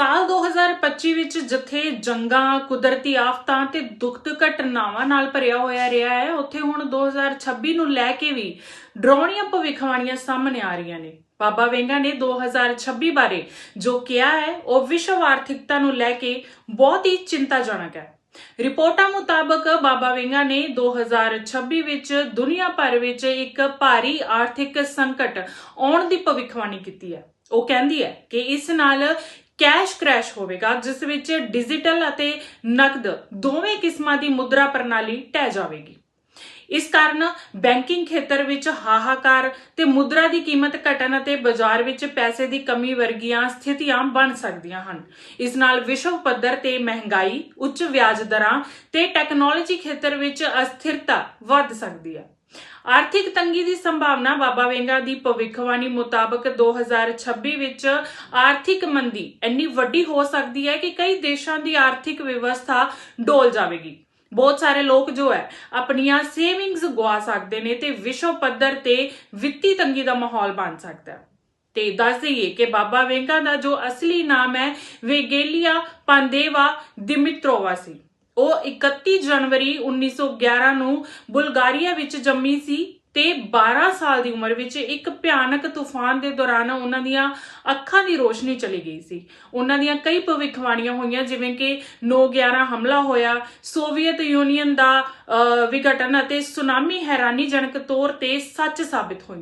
ਸਾਲ 2025 ਵਿੱਚ ਜਿੱਥੇ ਜੰਗਾਂ, ਕੁਦਰਤੀ ਆਫਤਾਂ ਤੇ ਦੁਖਦ ਘਟਨਾਵਾਂ ਨਾਲ ਭਰਿਆ ਹੋਇਆ ਰਿਹਾ ਹੈ, ਉੱਥੇ ਹੁਣ 2026 ਨੂੰ ਲੈ ਕੇ ਵੀ ਡਰਾਉਣੀਆਂ ਭਵਿੱਖਬਾਣੀਆਂ ਸਾਹਮਣੇ ਆ ਰਹੀਆਂ ਨੇ। ਬਾਬਾ ਵੇਂਗਾ ਨੇ 2026 ਬਾਰੇ ਜੋ ਕਿਹਾ ਹੈ, ਉਹ ਵਿਸ਼ਵ ਆਰਥਿਕਤਾ ਨੂੰ ਲੈ ਕੇ ਬਹੁਤ ਹੀ ਚਿੰਤਾਜਨਕ ਹੈ। ਰਿਪੋਰਟਾਂ ਮੁਤਾਬਕ ਬਾਬਾ ਵੇਂਗਾ ਨੇ 2026 ਵਿੱਚ ਦੁਨੀਆ ਭਰ ਵਿੱਚ ਇੱਕ ਭਾਰੀ ਆਰਥਿਕ ਸੰਕਟ ਆਉਣ ਦੀ ਭਵਿੱਖਬਾਣੀ ਕੀਤੀ ਹੈ। ਉਹ ਕਹਿੰਦੀ ਹੈ ਕਿ ਇਸ ਨਾਲ ਕੈਸ਼ ਕ੍ਰੈਸ਼ ਹੋਵੇਗਾ, ਜਿਸ ਵਿੱਚ ਡਿਜੀਟਲ ਅਤੇ ਨਕਦ ਦੋਵੇਂ ਕਿਸਮਾਂ ਦੀ ਮੁਦਰਾ ਪ੍ਰਣਾਲੀ ਟਹਿ ਜਾਵੇਗੀ। ਇਸ ਕਾਰਨ ਬੈਂਕਿੰਗ ਖੇਤਰ ਵਿੱਚ ਹਾਹਾਕਾਰ ਤੇ ਮੁਦਰਾ ਦੀ ਕੀਮਤ ਘਟਣ ਅਤੇ ਬਾਜ਼ਾਰ ਵਿੱਚ ਪੈਸੇ ਦੀ ਕਮੀ ਵਰਗੀਆਂ ਸਥਿਤੀਆਂ ਬਣ ਸਕਦੀਆਂ ਹਨ। ਇਸ ਨਾਲ ਵਿਸ਼ਵ ਪੱਧਰ ਤੇ ਮਹਿੰਗਾਈ, ਉੱਚ ਵਿਆਜ ਦਰਾਂ ਤੇ ਟੈਕਨੋਲੋਜੀ ਖੇਤਰ ਵਿੱਚ ਅਸਥਿਰਤਾ ਵੱਧ ਸਕਦੀ ਹੈ। ਆਰਥਿਕ ਤੰਗੀ ਦੀ ਸੰਭਾਵਨਾ ਬਾਬਾ ਵੇਂਗਾ ਦੀ ਭਵਿੱਖਬਾਣੀ ਮੁਤਾਬਕ 2026 ਵਿੱਚ ਆਰਥਿਕ ਮੰਦੀ ਇੰਨੀ ਵੱਡੀ ਹੋ ਸਕਦੀ ਹੈ ਕਿ ਕਈ ਦੇਸ਼ਾਂ ਦੀ ਆਰਥਿਕ ਵਿਵਸਥਾ ਡੋਲ ਜਾਵੇਗੀ। ਬਹੁਤ ਸਾਰੇ ਲੋਕ ਜੋ ਹੈ, ਆਪਣੀਆਂ ਸੇਵਿੰਗਸ ਗਵਾ ਸਕਦੇ ਨੇ ਤੇ ਵਿਸ਼ਵ ਪੱਧਰ ਤੇ ਵਿੱਤੀ ਤੰਗੀ ਦਾ ਮਾਹੌਲ ਬਣ ਸਕਦਾ ਹੈ। ਤੇ ਦੱਸ ਦਈਏ ਕਿ ਬਾਬਾ ਵੇਂਗਾ ਦਾ ਜੋ ਅਸਲੀ ਨਾਮ ਹੈ, ਵੇਗੇਲੀਆ ਪਾਂਦੇਵਾ ਦਿਮਿਤਰੋਵਾ ਸੀ। ਉਹ 31 ਜਨਵਰੀ 1911 ਨੂੰ ਬੁਲਗਾਰੀਆ ਵਿੱਚ ਜੰਮੀ ਸੀ ਤੇ 12 ਸਾਲ ਦੀ ਉਮਰ ਵਿੱਚ ਇੱਕ ਭਿਆਨਕ ਤੂਫਾਨ ਦੇ ਦੌਰਾਨ ਉਹਨਾਂ ਦੀਆਂ ਅੱਖਾਂ ਦੀ ਰੋਸ਼ਨੀ ਚਲੀ ਗਈ ਸੀ। ਉਹਨਾਂ ਦੀਆਂ ਕਈ ਭਵਿੱਖਬਾਣੀਆਂ ਹੋਈਆਂ, ਜਿਵੇਂ ਕਿ 9/11 ਹਮਲਾ ਹੋਇਆ, ਸੋਵੀਅਤ ਯੂਨੀਅਨ ਦਾ ਵਿਘਟਨ ਅਤੇ ਸੁਨਾਮੀ ਹੈਰਾਨੀਜਨਕ ਤੌਰ ਤੇ ਸੱਚ ਸਾਬਿਤ ਹੋਈਆਂ।